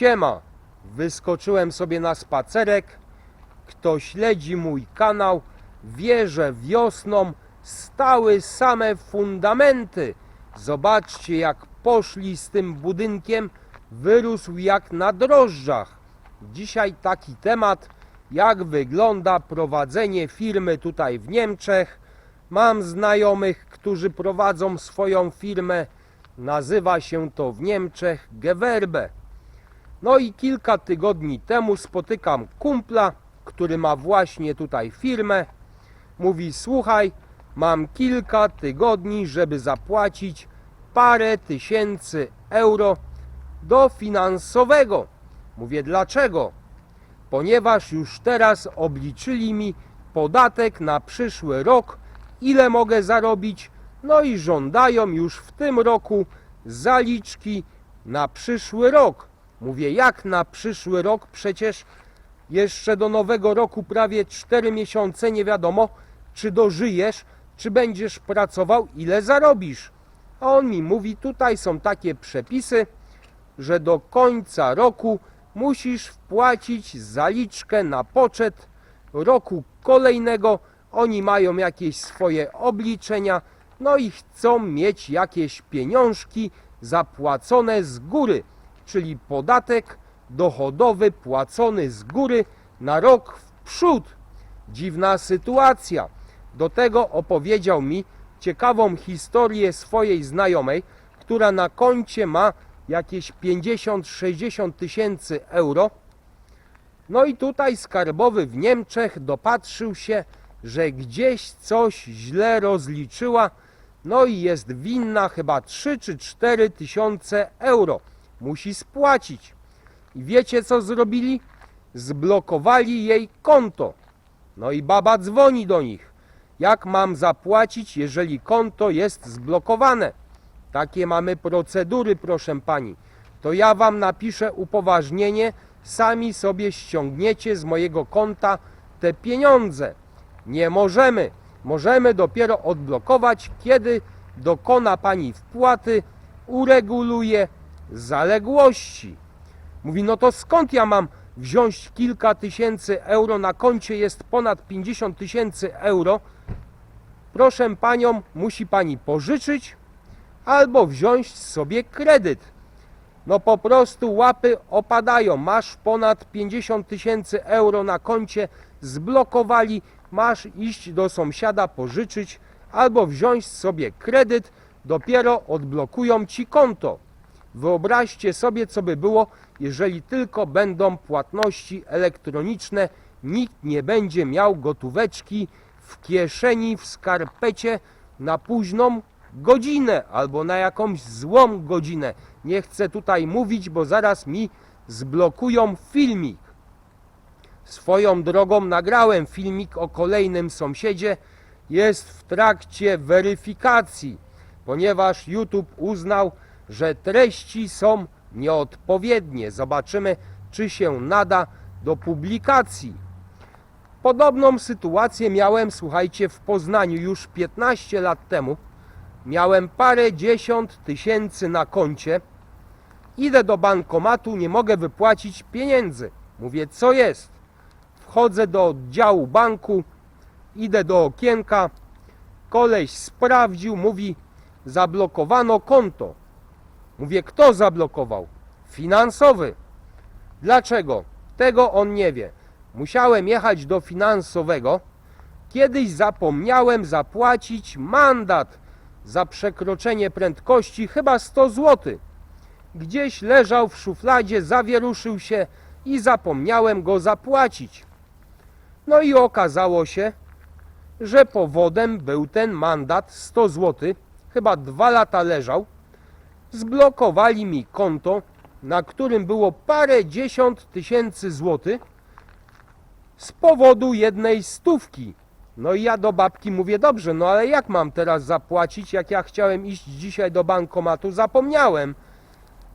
Siema, wyskoczyłem sobie na spacerek. Kto śledzi mój kanał, wie, że wiosną stały same fundamenty. Zobaczcie, jak poszli z tym budynkiem, wyrósł jak na drożdżach. Dzisiaj taki temat, jak wygląda prowadzenie firmy tutaj w Niemczech. Mam znajomych, którzy prowadzą swoją firmę. Nazywa się to w Niemczech Gewerbe. No i kilka tygodni temu spotykam kumpla, który ma właśnie tutaj firmę. Mówi: Słuchaj, mam kilka tygodni, żeby zapłacić parę tysięcy euro do finansowego. Mówię: Dlaczego? Ponieważ już teraz obliczyli mi podatek na przyszły rok, ile mogę zarobić, no i żądają już w tym roku zaliczki na przyszły rok. Mówię, jak na przyszły rok? Przecież jeszcze do nowego roku prawie 4 miesiące, nie wiadomo, czy dożyjesz, czy będziesz pracował, ile zarobisz. A on mi mówi, tutaj są takie przepisy, że do końca roku musisz wpłacić zaliczkę na poczet roku kolejnego. Oni mają jakieś swoje obliczenia, no i chcą mieć jakieś pieniążki zapłacone z góry, czyli podatek dochodowy płacony z góry na rok w przód. Dziwna sytuacja. Do tego opowiedział mi ciekawą historię swojej znajomej, która na koncie ma jakieś 50-60 tysięcy euro. No i tutaj skarbowy w Niemczech dopatrzył się, że gdzieś coś źle rozliczyła, no i jest winna chyba 3 czy 4 tysiące euro. Musi spłacić. I wiecie co zrobili? Zblokowali jej konto. No i baba dzwoni do nich. Jak mam zapłacić, jeżeli konto jest zblokowane? Takie mamy procedury, proszę pani. To ja wam napiszę upoważnienie, sami sobie ściągniecie z mojego konta te pieniądze. Nie możemy. Możemy dopiero odblokować, kiedy dokona pani wpłaty, ureguluje zaległości. Mówi, no to skąd ja mam wziąć kilka tysięcy euro? Na koncie jest ponad 50 tysięcy euro. Proszę panią, musi pani pożyczyć albo wziąć sobie kredyt. No po prostu łapy opadają. Masz ponad 50 tysięcy euro na koncie, zblokowali, masz iść do sąsiada pożyczyć albo wziąć sobie kredyt, dopiero odblokują ci konto. Wyobraźcie sobie, co by było, jeżeli tylko będą płatności elektroniczne, nikt nie będzie miał gotóweczki w kieszeni, w skarpecie na późną godzinę albo na jakąś złą godzinę. Nie chcę tutaj mówić, bo zaraz mi zblokują filmik. Swoją drogą nagrałem filmik o kolejnym sąsiedzie. Jest w trakcie weryfikacji, ponieważ YouTube uznał, że treści są nieodpowiednie. Zobaczymy, czy się nada do publikacji. Podobną sytuację miałem, słuchajcie, w Poznaniu już 15 lat temu. Miałem parę dziesiąt tysięcy na koncie. Idę do bankomatu, nie mogę wypłacić pieniędzy. Mówię, co jest? Wchodzę do oddziału banku, idę do okienka. Koleś sprawdził, mówi, zablokowano konto. Mówię, kto zablokował? Finansowy. Dlaczego? Tego on nie wie. Musiałem jechać do finansowego. Kiedyś zapomniałem zapłacić mandat za przekroczenie prędkości, chyba 100 zł. Gdzieś leżał w szufladzie, zawieruszył się i zapomniałem go zapłacić. No i okazało się, że powodem był ten mandat 100 zł, chyba dwa lata leżał. Zblokowali mi konto, na którym było parę dziesiąt tysięcy złotych z powodu jednej stówki. No i ja do babki mówię, dobrze, no ale jak mam teraz zapłacić, jak ja chciałem iść dzisiaj do bankomatu, zapomniałem.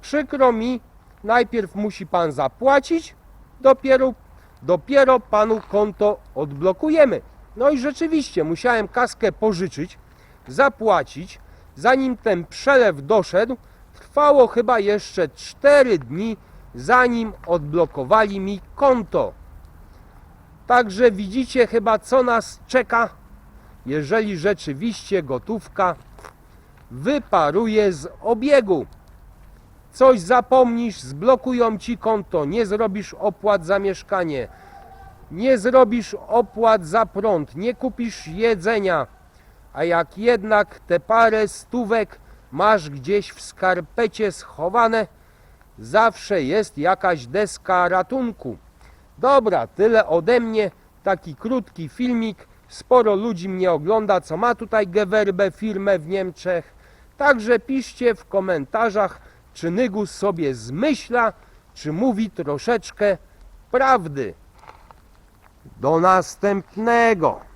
Przykro mi, najpierw musi pan zapłacić, dopiero, dopiero panu konto odblokujemy. No i rzeczywiście musiałem kaskę pożyczyć, zapłacić, zanim ten przelew doszedł, trwało chyba jeszcze 4 dni, zanim odblokowali mi konto. Także widzicie chyba co nas czeka, jeżeli rzeczywiście gotówka wyparuje z obiegu. Coś zapomnisz, zblokują ci konto, nie zrobisz opłat za mieszkanie, nie zrobisz opłat za prąd, nie kupisz jedzenia, a jak jednak te parę stówek masz gdzieś w skarpecie schowane, zawsze jest jakaś deska ratunku. Dobra, tyle ode mnie, taki krótki filmik. Sporo ludzi mnie ogląda, co ma tutaj Gewerbe, firmę w Niemczech. Także piszcie w komentarzach, czy Nygus sobie zmyśla, czy mówi troszeczkę prawdy. Do następnego.